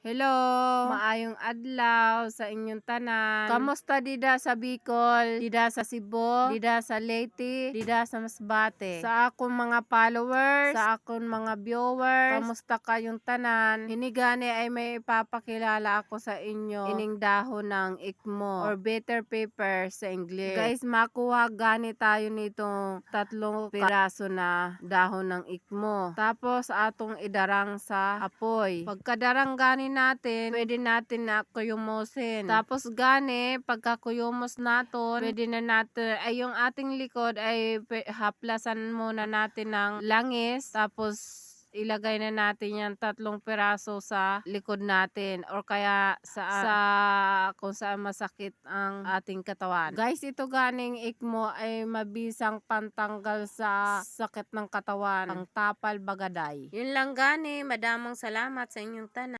Hello, maayong adlaw sa inyong tanan. Kamusta dida sa Bicol, dida sa Cebu, dida sa Leyte, dida sa Masbate. Sa akong mga followers, sa akong mga viewers, kamusta kayong tanan? Hinigani ay may ipapakilala ako sa inyo ining dahon ng ikmo or bitter paper sa English. Guys, makuha gani tayo nitong tatlong piraso na dahon ng ikmo. Tapos atong idarang sa apoy. Pagkadarang gani natin, pwede natin na kuyumusin. Tapos gani, pagka kuyumos natin, pwede na natin, ay yung ating likod ay haplasan muna natin ng langis. Tapos ilagay na natin yan tatlong piraso sa likod natin or kaya sa, sa kung saan masakit ang ating katawan. Guys, ito ganing ikmo ay mabisang pantanggal sa sakit ng katawan, ang tapal bagaday. Yun lang gani, madamong salamat sa inyong tanan.